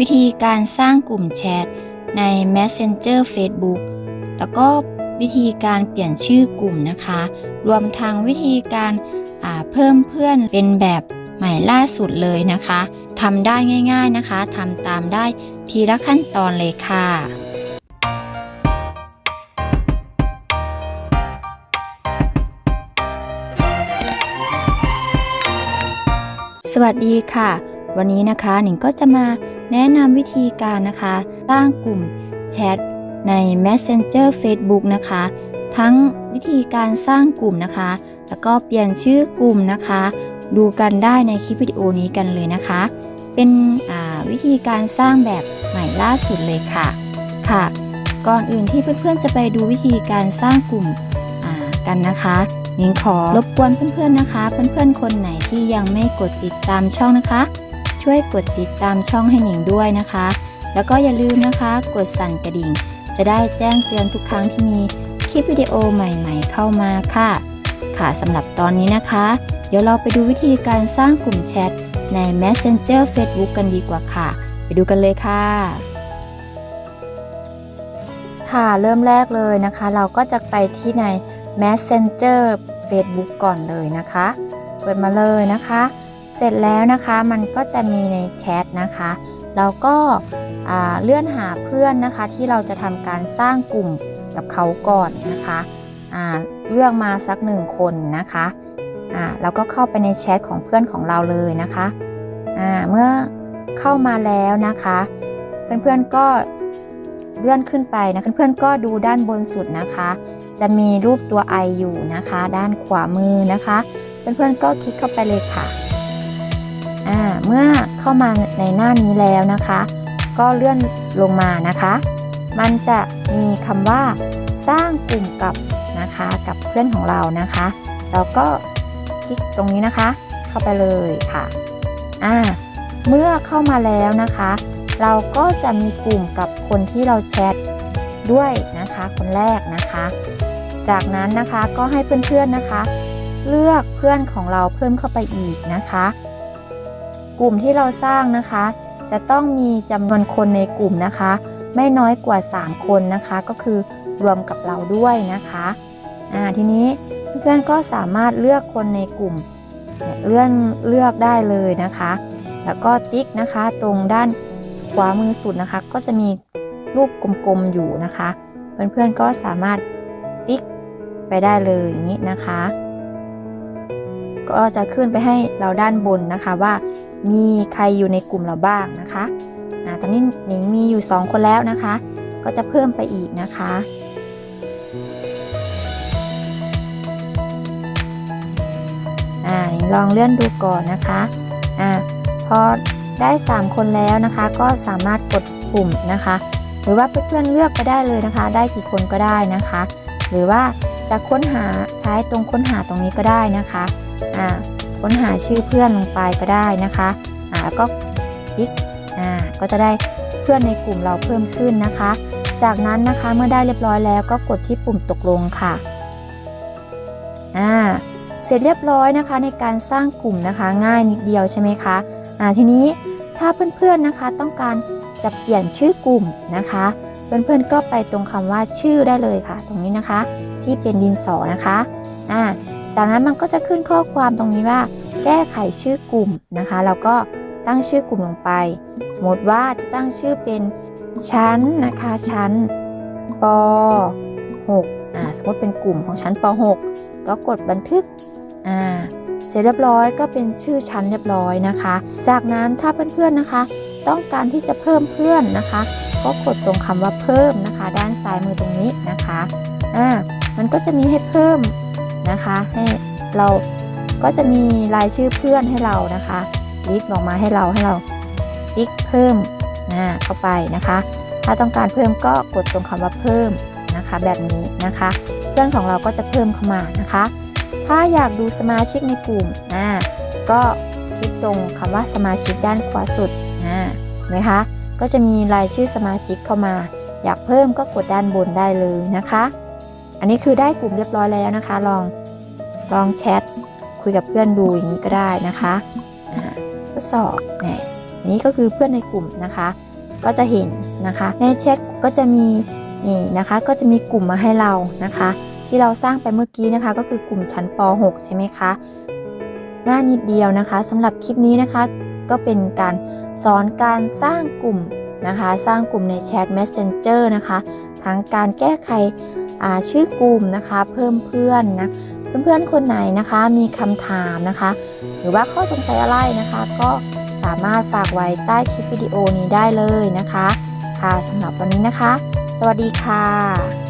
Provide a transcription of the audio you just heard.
วิธีการสร้างกลุ่มแชทใน Messenger Facebook แล้วก็วิธีการเปลี่ยนชื่อกลุ่มนะคะ รวมทั้งวิธีการาเพิ่มเพื่อนเป็นแบบใหม่ล่าสุดเลยนะคะทำได้ง่ายๆนะคะทำตามได้ทีละขั้นตอนเลยค่ะสวัสดีค่ะ วันนี้นะคะหนิงก็จะมา แนะนำวิธีการนะคะ สร้างกลุ่มแชทใน Messenger Facebook นะคะ ทั้งวิธีการสร้างกลุ่มนะคะ แล้วก็เปลี่ยนชื่อกลุ่มนะคะ ดูกันได้ในคลิปวิดีโอนี้กันเลยนะคะ เป็นวิธีการสร้างแบบใหม่ล่าสุดเลยค่ะ ค่ะ ก่อนอื่นที่เพื่อนๆจะไปดูวิธีการสร้างกลุ่มกันนะคะนิงขอรบกวนเพื่อนๆนะคะ เพื่อนๆคนไหนที่ยังไม่กดติดตามช่องนะคะ ช่วยกดติดตามช่องให้หนิงด้วยนะคะ แล้วก็อย่าลืมนะคะ กดสั่นกระดิ่ง จะได้แจ้งเตือนทุกครั้งที่มีคลิปวิดีโอใหม่ๆ เข้ามาค่ะ ค่ะสำหรับตอนนี้นะคะ เดี๋ยวเราไปดูวิธีการสร้างกลุ่มแชทใน Messenger Facebook กันดีกว่าค่ะ ไปดูกันเลยค่ะ ค่ะเริ่มแรกเลยนะคะ เราก็จะไปที่ใน Messenger Facebook ก่อนเลยนะคะ เปิดมาเลยนะคะ เสร็จแล้วนะคะมันก็จะมีในแชทนะคะเราก็เลื่อนหาเพื่อนนะคะที่เราจะทำการสร้างกลุ่มกับเขาก่อนนะคะเลือกมาสักหนึ่งคนนะคะอ่าเราก็เข้าไปในแชทของเพื่อนของเราเลยนะคะเมื่อเข้ามาแล้วนะคะ เพื่อนๆก็เลื่อนขึ้นไปนะเพื่อนๆก็ดูด้านบนสุดนะคะ จะมีรูปตัว i อยู่นะคะ ด้านขวามือนะคะ เพื่อนๆก็คลิกเข้าไปเลยค่ะ อ่าเมื่อเข้ามาในหน้านี้แล้วนะคะ ก็เลื่อนลงมานะคะ มันจะมีคำว่า สร้างกลุ่มกับนะคะกับเพื่อนของเรานะคะเราก็คลิกตรงนี้นะคะ เข้าไปเลยค่ะอ่าเมื่อเข้ามาแล้วนะคะ เราก็จะมีกลุ่มกับคนที่เราแชทด้วยนะคะ คนแรกนะคะ จากนั้นนะคะก็ให้เพื่อนๆนะคะ เลือกเพื่อนของเราเพิ่มเข้าไปอีกนะคะ กลุ่มที่เราสร้างนะคะ จะต้องมีจำนวนคนในกลุ่มนะคะ ไม่น้อยกว่า 3 คนนะคะ ก็คือรวมกับเราด้วยนะคะอ่าทีนี้เพื่อนๆก็สามารถเลือกคนในกลุ่มเนี่ยเลื่อนเลือกได้เลยนะคะ แล้วก็ติ๊กนะคะ ตรงด้านขวามือสุดนะคะ ก็จะมีรูปกลมๆอยู่นะคะ เพื่อนๆก็สามารถติ๊กไปได้เลยอย่างนี้นะคะ ก็จะขึ้นไปให้เราด้านบนนะคะว่ามีใครอยู่ในกลุ่มเราบ้างนะคะอ่าตอนนี้หนิงมีอยู่ 2 คนแล้วนะคะ ก็จะเพิ่มไปอีกนะคะอ่าหนิงลองเลื่อนดูก่อนนะคะอ่าพอได้ 3 คนแล้วนะคะ ก็สามารถกดปุ่มนะคะ หรือว่าเพื่อนๆเลือกไปได้เลยนะคะ ได้กี่คนก็ได้นะคะ หรือว่าจะค้นหาใช้ตรงค้นหาตรงนี้ก็ได้นะคะ ค้นหาชื่อเพื่อนลงไปก็ได้นะคะอ่าแล้วก็คลิกอ่าก็จะได้เพื่อนในกลุ่มเราเพิ่มขึ้นนะคะ จากนั้นนะคะเมื่อได้เรียบร้อยแล้วก็กดที่ปุ่มตกลงค่ะอ่าเสร็จเรียบร้อยนะคะในการสร้างกลุ่มนะคะง่ายนิดเดียวใช่ไหมคะอ่าทีนี้ถ้าเพื่อนๆนะคะต้องการจะเปลี่ยนชื่อกลุ่มนะคะ เพื่อนๆก็ไปตรงคำว่าชื่อได้เลยค่ะ ตรงนี้นะคะที่เป็นดินสอนะคะอ่า จากนั้นมันก็จะขึ้นข้อความตรงนี้ว่า แก้ไขชื่อกลุ่มนะคะเราก็ตั้งชื่อกลุ่มลงไป สมมติว่าจะตั้งชื่อเป็นชั้นนะคะชั้นป .6 อ่าสมมติเป็นกลุ่มของชั้นป .6 ก็กดบันทึกอ่าเสร็จเรียบร้อยก็เป็นชื่อชั้นเรียบร้อยนะคะ จากนั้นถ้าเพื่อนๆนะคะ ต้องการที่จะเพิ่มเพื่อนนะคะ ก็กดตรงคำว่าเพิ่มนะคะ ด้านซ้ายมือตรงนี้นะคะอ่ามันก็จะมีให้เพิ่ม นะคะ ให้เราก็จะมีรายชื่อเพื่อนให้เรานะคะลิสต์ออกมาให้เราให้เราติ๊กเพิ่มนะเข้าไปนะคะ ถ้าต้องการเพิ่มก็กดตรงคำว่าเพิ่มนะคะ แบบนี้นะคะ เพื่อนของเราก็จะเพิ่มเข้ามานะคะ ถ้าอยากดูสมาชิกในกลุ่มอ่าก็คลิกตรงคำว่าสมาชิกด้านขวาสุดอ่าไหมคะก็จะมีรายชื่อสมาชิกเข้ามา อยากเพิ่มก็กดด้านบนได้เลยนะคะ อันนี้คือได้กลุ่มเรียบร้อยแล้วนะคะ ลองลองแชทคุยกับเพื่อนดูอย่างนี้ก็ได้นะคะทดสอบเนี่ยอันนี้ก็คือเพื่อนในกลุ่มนะคะ ก็จะเห็นนะคะ ในแชทก็จะมีนี่นะคะ ก็จะมีกลุ่มมาให้เรานะคะ ที่เราสร้างไปเมื่อกี้นะคะ ก็คือกลุ่มชั้นป .6 ใช่ไหมคะง่ายนิดเดียวนะคะสำหรับคลิปนี้นะคะ ก็เป็นการสอนการสร้างกลุ่มนะคะ สร้างกลุ่มในแชท Messenger นะคะ ทั้งการแก้ไข ชื่อกลุ่มนะคะเพิ่มเพื่อนนะเพื่อนๆคนไหนนะคะมีคำถามนะคะ หรือว่าข้อสงสัยอะไรนะคะ ก็สามารถฝากไว้ใต้คลิปวิดีโอนี้ได้เลยนะคะ ค่ะสำหรับวันนี้นะคะ สวัสดีค่ะ